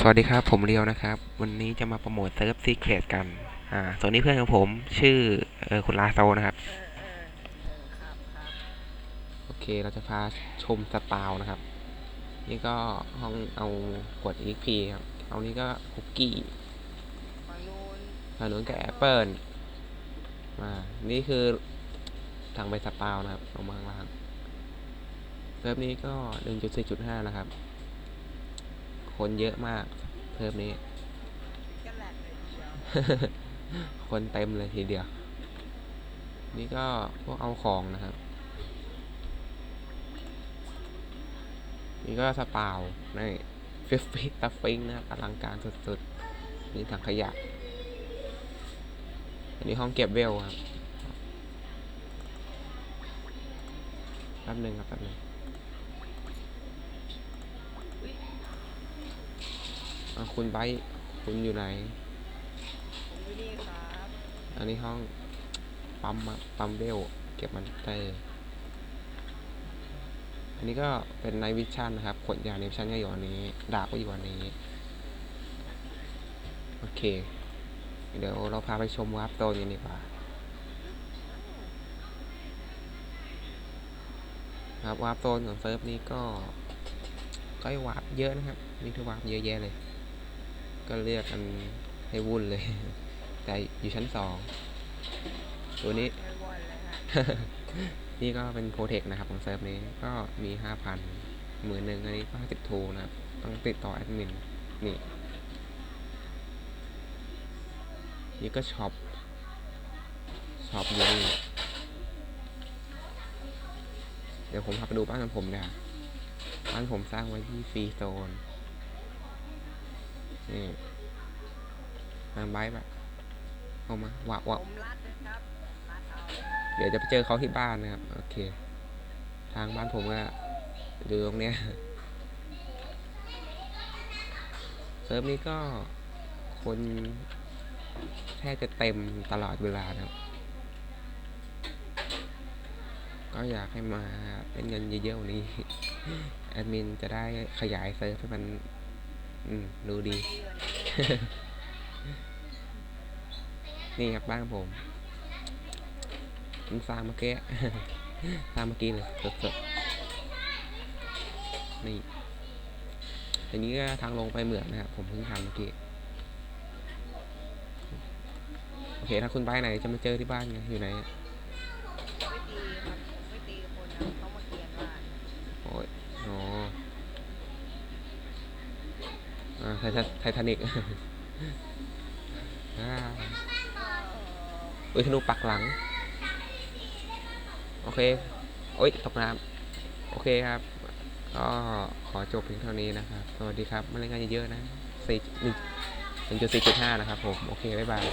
สวัสดีครับ ผมเรียวนะครับ วันนี้จะมาโปรโมทเซิร์ฟซีเครตกัน อ่าส่วนนี้เพื่อนของผมชื่อเออคุณลาโซนะครับ โอเคเราจะพาชมสปาวนะครับ นี่ก็ห้องเอาขวด EXP ครับ เอานี้ก็คุกกี้ฝั่งนู้นทางนู้นก็แอปเปิลมานี่คือทางไปสปาวนะครับลงมาข้างล่างเซิร์ฟนี้ก็ 1.4.5 นะครับ คนเยอะมากเซิร์ฟนี้ คนเต็มเลยทีเดียว นี่ก็พวกเอาของนะครับ นี่ก็สปาวในฟิฟฟิตฟิงนะครับอลังการสุดๆ นี่ถังขยะ อันนี้ห้องเก็บเวลครับแป๊บหนึ่งครับแป๊บหนึ่ง คุณไบคุณอยู่ไหนผมอยู่นี่ครับอันนี้ห้องปั๊มปั๊มเวลเก็บมันเตอันนี้ก็เป็นไนวิชั่นนะครับขวดยาในวิชั่นก็อยู่อันนี้ดาบก็อยู่อันนี้โอเค เดี๋ยวเราพาไปชมวาร์ปโซนกันดีกว่าครับวาร์ปโซนของเซิร์ฟนี้ก็ก็วาร์ปเยอะนะครับนี่คือวาร์ปเยอะแยะเลย ก็เรียกกันให้วุ่นเลย แต่อยู่ชั้นสองตัวนี้ นี่ก็เป็นโปรเทคนะครับของเซิร์ฟนี้ก็มีห้าพันหมื่นหนึ่งอันนี้ก็ห้าสิบทูนะครับ ต้องติดต่อแอดมิน นี่ นี่ก็ช็อป ช็อปอยู่นี่เดี๋ยวผมพาไปดูบ้านของผมนะบ้านผมสร้างไว้ที่ฟรีโซน นี่มาไบแบบเอามาวะวะผมรัดนะเดี๋ยวจะไปเจอเขาที่บ้านนะครับ โอเค ทางบ้านผมก็ดูตรงเนี้ยเซิร์ฟนี้ก็คนแทบจะเต็มตลอดเวลานะครับ ก็อยากให้มาเล่นเงินเยอะๆนี้แอดมินจะได้ขยายเซิร์ฟให้มัน อืม ดูดีดี นี่ครับบ้านผมเพิ่งสร้างเมื่อกี้สร้างเมื่อกี้เลยสดๆนี่อันนี้ก็ทางลงไปเหมืองนะครับผมเพิ่งทำเมื่อกี้โอเคถ้าคุณไปไหนจะมาเจอที่บ้านไงอยู่ไหนอะ ไม่ตีครับไม่ตีคนนะเขามาเกียนบ้าน โอ้ยอ๋ออ่า ไททาไททานิกอ่าอุ้ยธนูปักหลัง โอเคโอ้ยตกน้ำโอเคครับ ก็ขอจบเพียงเท่านี้นะครับ สวัสดีครับมาเล่นกันเยอะๆนะสี่หนึ่งหนึ่งจุดสี่จุดห้านะครับผม โอเค บ๊ายบาย